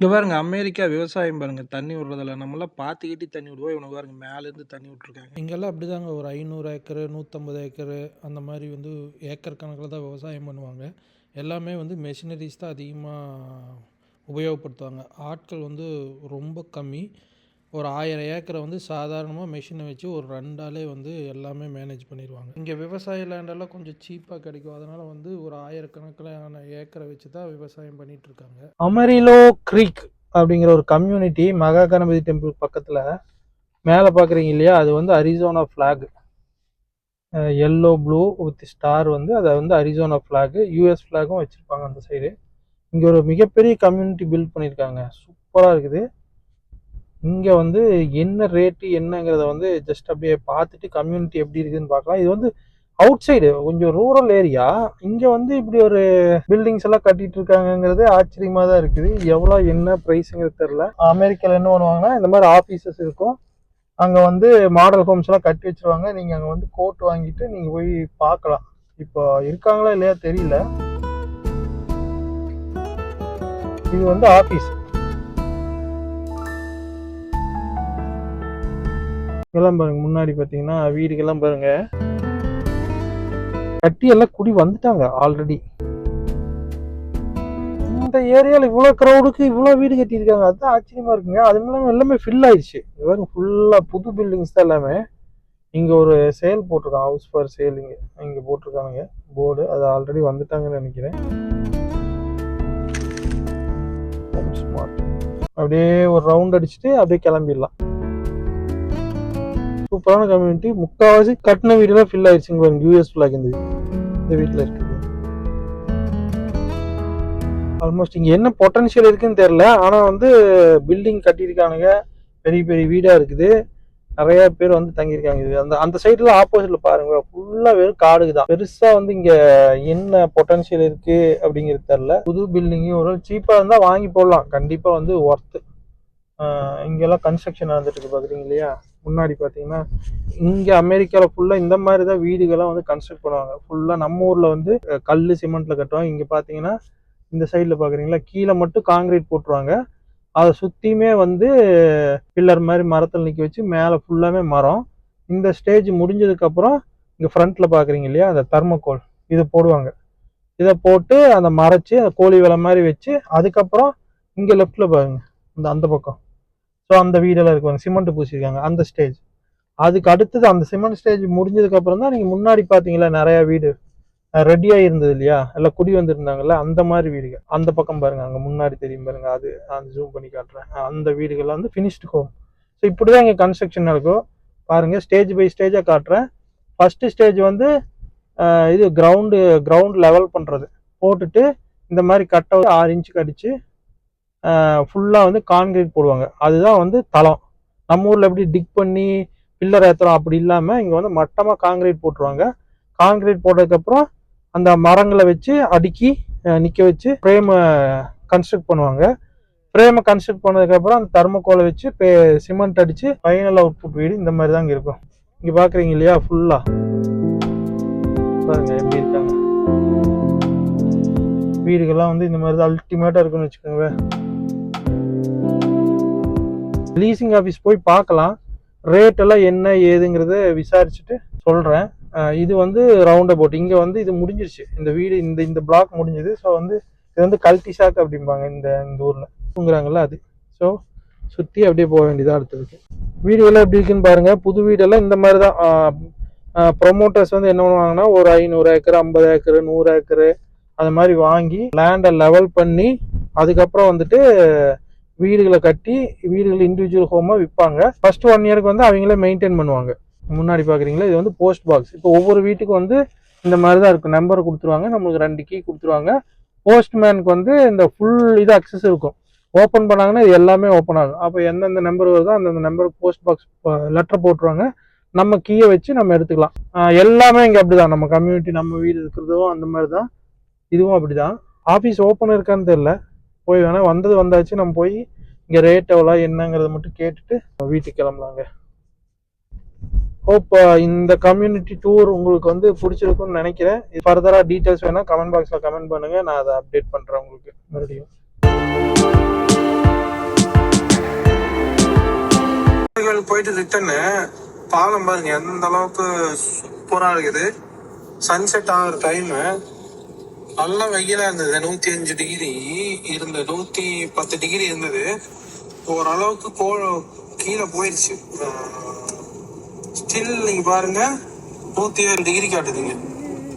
இங்க பாருங்க அமெரிக்கா விவசாயம் பாருங்க. தண்ணி விடுறதில்ல. நம்மலாம் பார்த்துக்கிட்டே தண்ணி விடுவோம். இவனுங்க பாருங்க மேலேருந்து தண்ணி விட்டுருக்காங்க. இங்கெல்லாம் அப்படிதாங்க ஒரு 500 ஏக்கரு, 150 ஏக்கரு அந்த மாரி வந்து ஏக்கர் கணக்குல தான் விவசாயம் பண்ணுவாங்க. எல்லாமே வந்து மெஷினரிஸ் தான் அதிகமாக உபயோகப்படுத்துவாங்க. ஆட்கள் வந்து ரொம்ப கம்மி. ஒரு ஆயிரம் ஏக்கரை வந்து சாதாரணமாக மிஷினை வச்சு ஒரு ரெண்டாலே வந்து எல்லாமே மேனேஜ் பண்ணிடுவாங்க இங்கே விவசாய லேண்டெல்லாம் கொஞ்சம் சீப்பாக கிடைக்கும். அதனால் வந்து ஒரு ஆயிரக்கணக்கிலான ஏக்கரை வச்சு தான் விவசாயம் பண்ணிட்டு இருக்காங்க. அமரிலோ க்ரீக் அப்படிங்கிற ஒரு கம்யூனிட்டி மகா கணபதி டெம்பிள் பக்கத்தில் மேலே பார்க்குறீங்க இல்லையா? அது வந்து Arizona flag. Yellow, blue with star வந்து அதை வந்து அரிசோனா ஃப்ளாக். யூஎஸ் ஃப்ளாகும் வச்சுருப்பாங்க அந்த சைடு. இங்கே ஒரு மிகப்பெரிய கம்யூனிட்டி பில்ட் பண்ணியிருக்காங்க. சூப்பராக இருக்குது. இங்கே வந்து என்ன ரேட்டு என்னங்கிறத வந்து ஜஸ்ட் அப்படியே பார்த்துட்டு கம்யூனிட்டி எப்படி இருக்குதுன்னு பார்க்கலாம். இது வந்து அவுட் சைடு கொஞ்சம் ரூரல் ஏரியா. இங்கே வந்து இப்படி ஒரு பில்டிங்ஸ் எல்லாம் கட்டிட்டு இருக்காங்கங்கிறது ஆச்சரியமாக தான் இருக்குது. எவ்வளோ என்ன ப்ரைஸுங்கிறது தெரில அமெரிக்காவில் என்ன பண்ணுவாங்கன்னா இந்த மாதிரி ஆஃபீஸஸ் இருக்கும். அங்கே வந்து மாடல் ஹோம்ஸ் எல்லாம் கட்டி வச்சிருவாங்க. நீங்கள் அங்கே வந்து கோட் வாங்கிட்டு நீங்கள் போய் பார்க்கலாம். இப்போ இருக்காங்களா இல்லையா தெரியல. இது வந்து ஆஃபீஸ். இதெல்லாம் பாருங்க முன்னாடி பார்த்தீங்கன்னா வீடுகள்லாம் பாருங்க. கட்டி எல்லாம் குடி வந்துட்டாங்க ஆல்ரெடி. இந்த ஏரியால இவ்வளோ கிரவுடுக்கு இவ்வளோ வீடு கட்டியிருக்காங்க. அதுதான் ஆச்சரியமா இருக்குங்க. அதுவும் இல்லாமல் எல்லாமே ஃபில் ஆயிடுச்சு. இவங்க ஃபுல்லாக ஃபுல்லா புது பில்டிங்ஸ் தான் எல்லாமே. இங்க ஒரு சேல் போட்டிருக்காங்க ஹவுஸ் ஃபார் சேல் இங்க. இங்க போட்டிருக்கானுங்க போர்டு. அது ஆல்ரெடி வந்துட்டாங்கன்னு நினைக்கிறேன். அப்படியே ஒரு ரவுண்ட் அடிச்சுட்டு அப்படியே கிளம்பிடலாம். சூப்பரான கம்யூனிட்டி. முக்காவாசி கட்டின வீடுலாம் ஃபில் ஆயிடுச்சுங்க பாருங்க. யூஎஸ் ஃபுல்லாக இந்த இந்த வீட்டில் இருக்குது. ஆல்மோஸ்ட் இங்கே என்ன பொட்டன்ஷியல் இருக்குன்னு தெரியல. ஆனா வந்து பில்டிங் கட்டியிருக்கானுங்க. பெரிய பெரிய வீடா இருக்குது. நிறைய பேர் வந்து தங்கியிருக்காங்க. இது அந்த அந்த சைடுல ஆப்போசிட்ல பாருங்க ஃபுல்லாக வெறும் காடுக்கு தான். பெருசா வந்து இங்கே என்ன பொட்டன்ஷியல் இருக்கு அப்படிங்கிறது தெரில புது பில்டிங்கும் ஒரு சீப்பாக இருந்தால் வாங்கி போடலாம். கண்டிப்பாக வந்து ஒர்த்து இங்கெல்லாம் கன்ஸ்ட்ரக்ஷன் நடந்துட்டு இருக்கு பார்க்குறீங்க இல்லையா? முன்னாடி பார்த்தீங்கன்னா இங்கே அமெரிக்காவில் ஃபுல்லாக இந்த மாதிரி தான் வீடுகள்லாம் வந்து கன்ஸ்ட்ரக்ட் பண்ணுவாங்க. ஃபுல்லாக நம்ம ஊரில் வந்து கல் சிமெண்ட்டில் கட்டுவாங்க. இங்கே பார்த்தீங்கன்னா இந்த சைடில் பார்க்குறீங்களா கீழே மட்டும் காங்கிரீட் போட்டுருவாங்க. அதை சுற்றியுமே வந்து பில்லர் மாதிரி மரத்தில் நிற்க வச்சு மேலே ஃபுல்லாமே மரம். இந்த ஸ்டேஜ் முடிஞ்சதுக்கப்புறம் இங்கே ஃப்ரண்ட்டில் பார்க்குறீங்க இல்லையா அந்த தர்மக்கோல் இதை போடுவாங்க. இதை போட்டு அந்த மறைச்சி அந்த கோழி வேலை மாதிரி வச்சு அதுக்கப்புறம் இங்கே லெஃப்டில் பாருங்க இந்த அந்த பக்கம் ஸோ அந்த வீடெல்லாம் இருக்குவாங்க சிமெண்ட் பூசியிருக்காங்க அந்த ஸ்டேஜ். அதுக்கு அடுத்தது அந்த சிமெண்ட் ஸ்டேஜ் முடிஞ்சதுக்கப்புறம் தான் நீங்கள் முன்னாடி பார்த்தீங்களா நிறையா வீடு ரெடியாக இருந்தது இல்லையா? எல்லாம் குடி வந்திருந்தாங்கல்ல அந்த மாதிரி வீடுகள். அந்த பக்கம் பாருங்க அங்கே முன்னாடி தெரியும் பாருங்க அது அந்த ஜூம் பண்ணி காட்டுறேன். அந்த வீடுகள்லாம் வந்து ஃபினிஷ்டு ஹோம் ஸோ இப்படி தான் இங்கே கன்ஸ்ட்ரக்ஷன் நடக்கும் பாருங்கள் ஸ்டேஜ் பை ஸ்டேஜாக காட்டுறேன். ஃபஸ்ட்டு ஸ்டேஜ் வந்து இது கிரவுண்டு கிரவுண்ட் லெவல் பண்ணுறது போட்டுட்டு இந்த மாதிரி கட்டை ஆறு இன்ச்சு கடித்து ஃபுல்லாக வந்து கான்கிரீட் போடுவாங்க. அதுதான் வந்து தளம். நம்ம ஊரில் எப்படி டிக் பண்ணி பில்லர் ஏற்றுறோம் அப்படி இல்லாமல் இங்கே வந்து மட்டமாக காங்கிரீட் போட்டுருவாங்க. காங்கிரீட் போட்டதுக்கப்புறம் அந்த மரங்களை வச்சு அடுக்கி நிற்க வச்சு ஃப்ரேமை கன்ஸ்ட்ரக்ட் பண்ணுவாங்க. ஃப்ரேமை கன்ஸ்ட்ரக்ட் பண்ணதுக்கப்புறம் அந்த தர்மக்கோலை வச்சு பே சிமெண்ட் அடித்து ஃபைனல் அவுட்புட் வீடு இந்த மாதிரி தாங்க இருக்கும். இங்கே பார்க்குறீங்க இல்லையா ஃபுல்லாக பாருங்க எப்படி இருக்காங்க. வீடுகள்லாம் வந்து இந்த மாதிரி தான் அல்டிமேட்டாக இருக்குன்னு வச்சுக்கோங்க லீசிங் ஆஃபீஸ் போய் பார்க்கலாம். ரேட் எல்லாம் என்ன ஏதுங்கிறத விசாரிச்சுட்டு சொல்கிறேன் இது வந்து ரவுண்ட் அபவுட் இங்கே வந்து இது முடிஞ்சிருச்சு. இந்த வீடு இந்த இந்த பிளாக் முடிஞ்சது. ஸோ வந்து இது வந்து கல்டி சாக் அப்படிம்பாங்க இந்த இந்த ஊரில். தூங்குறாங்கல்ல அது. ஸோ சுற்றி அப்படியே போக வேண்டியதாக அடுத்ததுக்கு. வீடுகள்லாம் எப்படி இருக்குன்னு பாருங்கள் புது வீடெல்லாம் இந்த மாதிரி தான். ப்ரொமோட்டர்ஸ் வந்து என்ன பண்ணுவாங்கன்னா ஒரு ஐநூறு ஏக்கர் ஐம்பது ஏக்கர் நூறு ஏக்கரு அது மாதிரி வாங்கி லேண்டை லெவல் பண்ணி அதுக்கப்புறம் வந்துட்டு வீடுகளை கட்டி வீடுகள் இண்டிவிஜுவல் ஹோமாக விற்பாங்க. ஃபர்ஸ்ட் ஒன் இயருக்கு வந்து அவங்களே மெயின்டைன் பண்ணுவாங்க. முன்னாடி பார்க்குறீங்களா இது வந்து போஸ்ட் பாக்ஸ் இப்போ ஒவ்வொரு வீட்டுக்கு வந்து இந்த மாதிரி தான் இருக்கும். நம்பர் கொடுத்துருவாங்க. நம்மளுக்கு ரெண்டு கீ கொடுத்துருவாங்க. போஸ்ட்மேனுக்கு வந்து இந்த ஃபுல் இது அக்சஸ் இருக்கும். ஓப்பன் பண்ணாங்கன்னா இது எல்லாமே ஓப்பன் ஆகும். அப்போ எந்தெந்த நம்பர் வருதோ அந்தந்த நம்பருக்கு போஸ்ட் பாக்ஸ் லெட்டர் போட்டுருவாங்க. நம்ம கீயை வச்சு நம்ம எடுத்துக்கலாம். எல்லாமே இங்கே அப்படி தான் நம்ம கம்யூனிட்டி நம்ம வீடு இருக்கிறதும் அந்த மாதிரி தான் இதுவும் அப்படி தான் ஆஃபீஸ் ஓப்பன் இருக்கான்னு தெரில போய் வேணால் வந்தது வந்தாச்சு நம்ம போய் இங்கே ரேட் எவ்வளோ என்னங்கிறத மட்டும் கேட்டுட்டு வீட்டுக்கு கிளம்பலாங்க. ஹோப் இந்த கம்யூனிட்டி டூர் உங்களுக்கு வந்து பிடிச்சிருக்குன்னு நினைக்கிறேன். ஃபர்தராக டீட்டெயில்ஸ் வேணால் கமெண்ட் பாக்ஸில் கமெண்ட் பண்ணுங்கள் நான் அதை அப்டேட் பண்ணுறேன் உங்களுக்கு மறுபடியும். போயிட்டு ரிட்டர்னு பாலம் பாருங்க எந்த அளவுக்கு சூப்பராக இருக்குது. சன்செட் ஆகிற டைமு நல்ல வெயிலா இருந்தது. நூத்தி அஞ்சு டிகிரி இருந்த நூத்தி பத்து டிகிரி இருந்தது. ஓரளவுக்கு கோ கீழே போயிடுச்சு ஸ்டில் நீங்க பாருங்க நூத்தி ஏழு degree காட்டுதுங்க.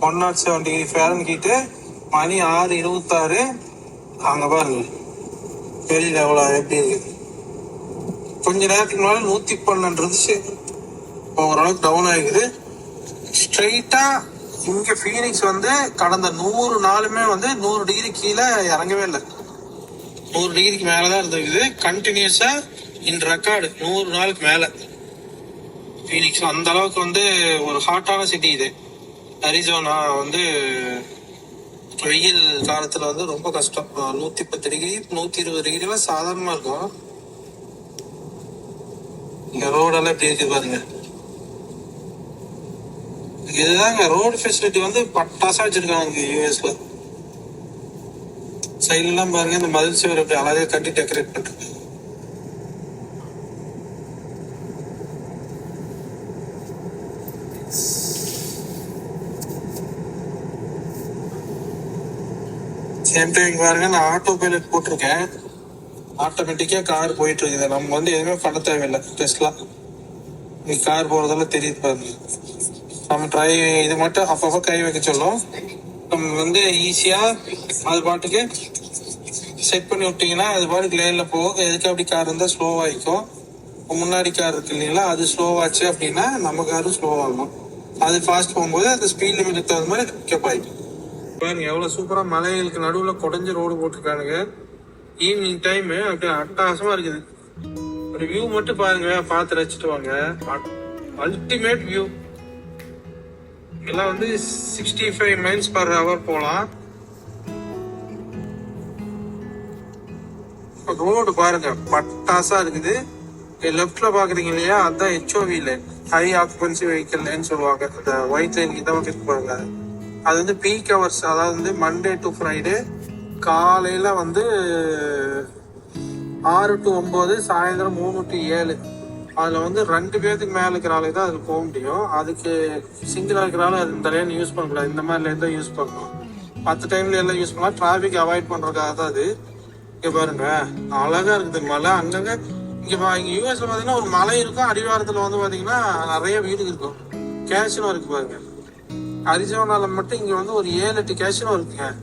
One nought seven degree Fahrenheit மணி ஆறு இருபத்தாறு. அங்க பாருங்க. வெளியில எவ்வளோ எப்படி இருக்கு. கொஞ்ச நேரத்துக்கு முன்னாடி நூத்தி பன்னெண்டு இருந்துச்சு. இப்போ ஓரளவுக்கு டவுன் ஆகிக்குது ஸ்ட்ரைட்டா இங்க ஃபீனிக்ஸ் வந்து கடந்த நூறு நாளுமே வந்து நூறு டிகிரி கீழே இறங்கவே இல்லை. நூறு டிகிரிக்கு மேலதான் இருந்திருக்குது. கண்டினியூஸா இன் ரெக்கார்டு நூறு நாளுக்கு மேல. ஃபீனிக்ஸ் அந்த அளவுக்கு வந்து ஒரு ஹாட்டான சிட்டி இது. அரிசோனா வந்து வெயில் காலத்துல வந்து ரொம்ப கஷ்டம். நூத்தி பத்து டிகிரி நூத்தி இருபது டிகிரி எல்லாம் சாதாரணமா இருக்கும். இங்க ரோடெல்லாம் எப்படி இருக்கு பாருங்க. இதுதாங்க ரோடு ஃபெசிலிட்டி வந்து பட்டாசா வச்சிருக்காங்க யூஎஸ்ல சைடுல எல்லாம் பாருங்க இந்த மதில் சுவர் அப்படி அழகா கட்டி டெக்கரேட் பண்ணிருக்கு. சேம் டைம் பாருங்க நான் ஆட்டோ பைலட் போட்டிருக்கேன். ஆட்டோமேட்டிக்கா கார் போயிட்டு இருக்குது. நம்ம வந்து எதுவுமே பண்ண தேவையில்லை. டெஸ்ட்லாம் நீ கார் போறதெல்லாம் தெரியுது பாருங்க. நம்ம ட்ரை இது மட்டும் அப்பப்போ கை வைக்க சொல்லும். நம்ம வந்து ஈஸியா அது பாட்டுக்கு செட் பண்ணி விட்டீங்கன்னா அது பாட்டுக்கு லேன்ல போகும். எதுக்கு அப்படி கார் இருந்தா ஸ்லோ முன்னாடி கார் இருக்கு இல்லைங்களா அது ஸ்லோவாச்சு அப்படின்னா நம்ம காரும் ஸ்லோவாகும் அது ஃபாஸ்ட் போகும்போது அந்த ஸ்பீட் லிமிட் தகுந்த மாதிரி பிக்கப் ஆகிடும் பாருங்க எவ்வளோ சூப்பராக மலைகளுக்கு நடுவில் குடஞ்சி ரோடு போட்டிருக்கானுங்க. ஈவினிங் டைமு அப்படியே அட்டாசமாக இருக்குது. ஒரு வியூ மட்டும் பாருங்க பார்த்து ரசிச்சுட்டு வாங்க. அல்டிமேட் வியூ எல்லாம் வந்து sixty five miles per hour போகலாம் ரோடு பாருங்க பட்டாசா இருக்குது. லெஃப்ட்ல பாக்குறீங்க இல்லையா? அதான் HOV lane high occupancy vehicle lane சொல்லுவாங்க. அந்த ஒயிட் லைன் இந்த பக்கம் பாருங்க. அது வந்து பீக் ஹவர்ஸ் அதாவது வந்து மண்டே டு ஃப்ரைடே காலையில வந்து ஆறு டு ஒன்பது சாயந்தரம் மூணு டு ஏழு. அதுல வந்து ரெண்டு பேர்த்துக்கு மேல இருக்கிற ஆளு தான் அதுல போக முடியும். அதுக்கு சிங்கிளா இருக்கிற ஆளு இந்த லைன் யூஸ் பண்ணக்கூடாது. இந்த மாதிரி லைன் தான் யூஸ் பண்ணணும். பத்து டைம்ல எல்லாம் யூஸ் பண்ணலாம். டிராபிக் அவாய்ட் பண்றதுக்காக தான் அது. இங்க பாருங்க. அழகா இருக்குது. மலை அங்கங்க இங்க பா- இங்க யூஎஸ்ல பாத்தீங்கன்னா ஒரு மலை இருக்கும். அடிவாரத்துல வந்து பாத்தீங்கன்னா நிறைய வீடு இருக்கும். கேஷினோ இருக்கு பாருங்க. அரிசோனால மட்டும் இங்க வந்து ஒரு ஏழு எட்டு கேஷினோ இருக்குங்க.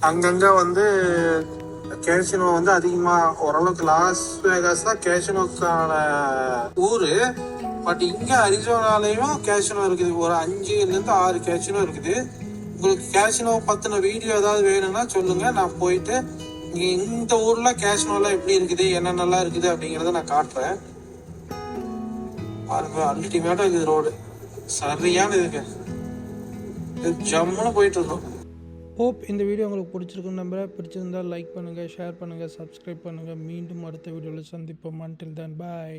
அங்கங்க வந்து கேஷினோ வந்து அதிகமா ஓரளவுக்கு லாஸ் வேகாஸ் தான் கேஷினோக்கான ஊரு. பட் இங்க அரிசோனாலையும் கேஷினோ இருக்குது. ஒரு அஞ்சுல இருந்து ஆறு கேஷினோ இருக்குது. உங்களுக்கு கேஷினோ பத்தின வீடியோ ஏதாவது வேணும்னா சொல்லுங்க. நான் போயிட்டு இந்த ஊர்ல கேஷினோலாம் எப்படி இருக்குது என்ன நல்லா இருக்குது அப்படிங்கறத நான் காட்டுறேன். பாருங்க அல்டிமேட்டா இருக்குது ரோடு சரியான இதுக்கு ஜம்முன்னு போயிட்டு இருந்தோம். ஹோப் இந்த வீடியோ உங்களுக்கு பிடிச்சிருக்குன்னு நம்புகிறேன் பிடிச்சிருந்தால் லைக் பண்ணுங்கள் ஷேர் பண்ணுங்கள் சப்ஸ்கிரைப் பண்ணுங்கள் மீண்டும் அடுத்த வீடியோவில் சந்திப்போம். அன்டில் then பாய்